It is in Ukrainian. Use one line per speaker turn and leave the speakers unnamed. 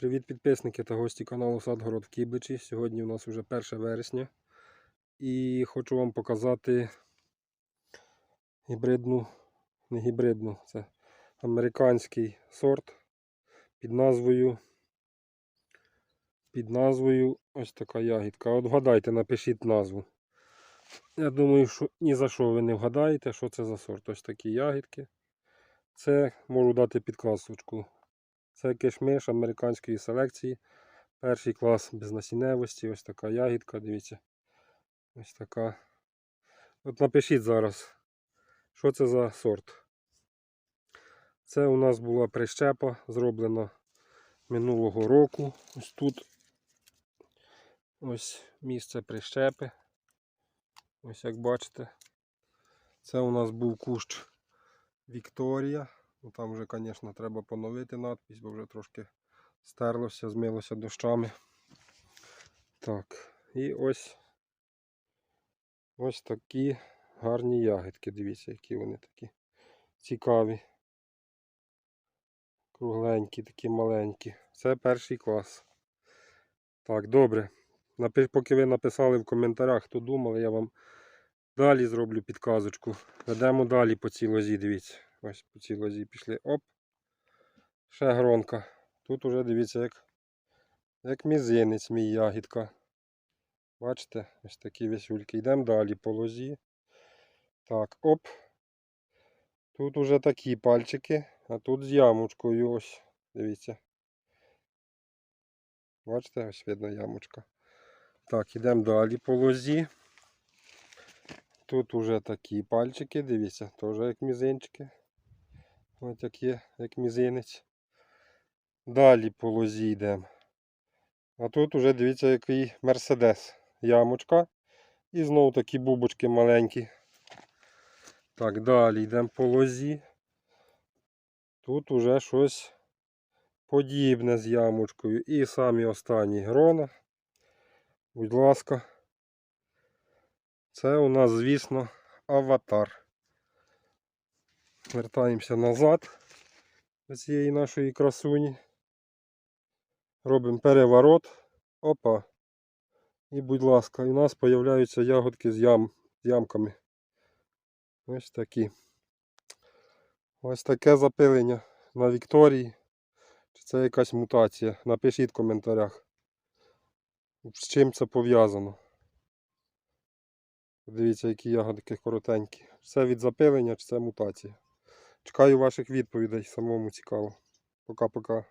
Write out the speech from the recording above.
Привіт підписники та гості каналу Садгород в Кібличі. Сьогодні у нас вже 1 вересня. І хочу вам показати гібридну, не гібридну, це американський сорт під назвою під назвою ось така ягідка. От вгадайте, напишіть назву. Я думаю, що ні за що ви не вгадаєте, що це за сорт. Ось такі ягідки. Це можу дати підказочку. Це кишмиш американської селекції. Перший клас безнасінневості. Ось така ягідка, дивіться. Ось така. От напишіть зараз, що це за сорт. Це у нас була прищепа, зроблена минулого року. Ось тут. Ось місце прищепи. Ось як бачите. Це у нас був кущ Вікторія. Ну, там вже, звісно, треба поновити надпись, бо вже трошки стерлося, змилося дощами. Так, і ось ось такі гарні ягідки. Дивіться, які вони такі цікаві. Кругленькі, такі маленькі. Це перший клас. Так, добре. Поки ви написали в коментарях, хто думали, я вам далі зроблю підказочку. Ведемо далі по цій лозі, дивіться. Ось по цій лозі пішли. Оп. Ще гронка. Тут уже дивіться, як, як мізинець мій ягідка. Бачите, ось такі весюльки. Йдемо далі по лозі. Так, оп. Тут уже такі пальчики, а тут з ямочкою ось. Дивіться. Бачите, ось видно ямочка. Так, йдемо далі по лозі. Тут уже такі пальчики, дивіться, теж як мізинчики. Ось такі, як мізинець. Далі по лозі йдемо. А тут уже дивіться, який мерседес. Ямочка. І знову такі бубочки маленькі. Так, далі йдемо по лозі. Тут уже щось подібне з ямочкою. І самі останні грона. Будь ласка. Це у нас, звісно, аватар. Вертаємося назад до цієї нашої красуні. Робимо переворот. Опа. І, будь ласка, у нас з'являються ягодки з, ям, з ямками. Ось такі. Ось таке запилення на Вікторії. Чи це якась мутація? Напишіть в коментарях. З чим це пов'язано. Дивіться, які ягодки коротенькі. Це від запилення чи це мутація. Чекаю ваших відповідей, самому цікаво. Пока-пока.